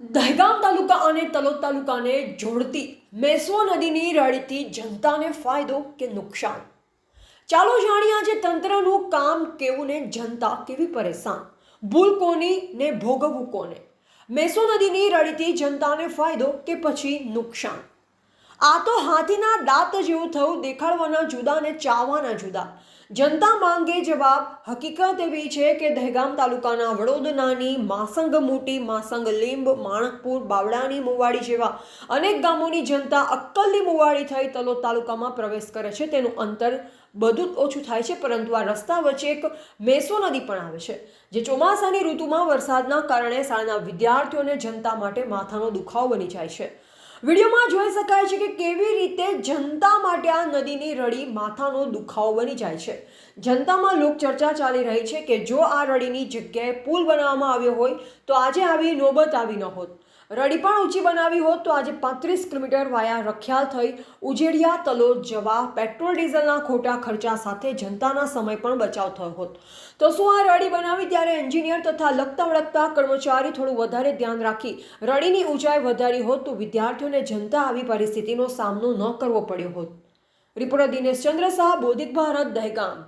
દહેગામ તાલુકા અને તલોદ તાલુકાને જોડતી મેસો નદીની રળીથી જનતાને ફાયદો કે નુકસાન? ચાલો જાણીએ આજે તંત્રનું કામ કેવું ને જનતા કેવી પરેશાન? ભૂલ કોની ને ભોગવવું કોને? મેસો નદીની રળીથી જનતાને ફાયદો કે પછી નુકસાન? આ તો હાથીના દાંત જેવું થયું દેખાડવાના જુદા ને ચાવવાના જુદા. જનતા માંગે જવાબ, હકીકત એવી છે કે દહેગામ તાલુકાના વડોદનાની માસંગ મોટી માસંગ લીંબ, માણકપુર, બાવળાની મુવાડી જેવા અનેક ગામોની જનતા અક્કલની મુવાડી થઈ તલોદ તાલુકામાં પ્રવેશ કરે છે. તેનું અંતર બધું જ ઓછું થાય છે, પરંતુ આ રસ્તા વચ્ચે એક મેસો નદી પણ આવે છે, જે ચોમાસાની ઋતુમાં વરસાદના કારણે શાળાના વિદ્યાર્થીઓને જનતા માટે માથાનો દુખાવો બની જાય છે. વિડીયોમાં જોઈ શકાય છે કે કેવી રીતે જનતા માટે આ નદીની રડી માથાનો દુખાવો બની જાય છે. જનતામાં લોકચર્ચા ચાલી રહી છે કે જો આ રડીની જગ્યાએ પુલ બનાવવામાં આવ્યો હોય તો આજે આવી નોબત આવી ન હોત. રડી પણ ઊંચી બનાવી હોત તો આજે પાંત્રીસ કિલોમીટર વાયા રખિયાલ થઈ ઉજેડિયા, તલોદ જવા પેટ્રોલ, ડીઝલના ખોટા ખર્ચા સાથે જનતાના સમય પણ બચાવ થયો હોત. તો શું આ રડી બનાવી ત્યારે એન્જિનિયર તથા લગતા વળગતા કર્મચારી થોડું વધારે ધ્યાન રાખી રડીની ઊંચાઈ વધારી હોત તો વિદ્યાર્થીઓને જનતા આવી પરિસ્થિતિનો સામનો ન કરવો પડ્યો હોત. રિપોર્ટર દિનેશ ચંદ્ર શાહ બોધિત ભારત, દહેગામ.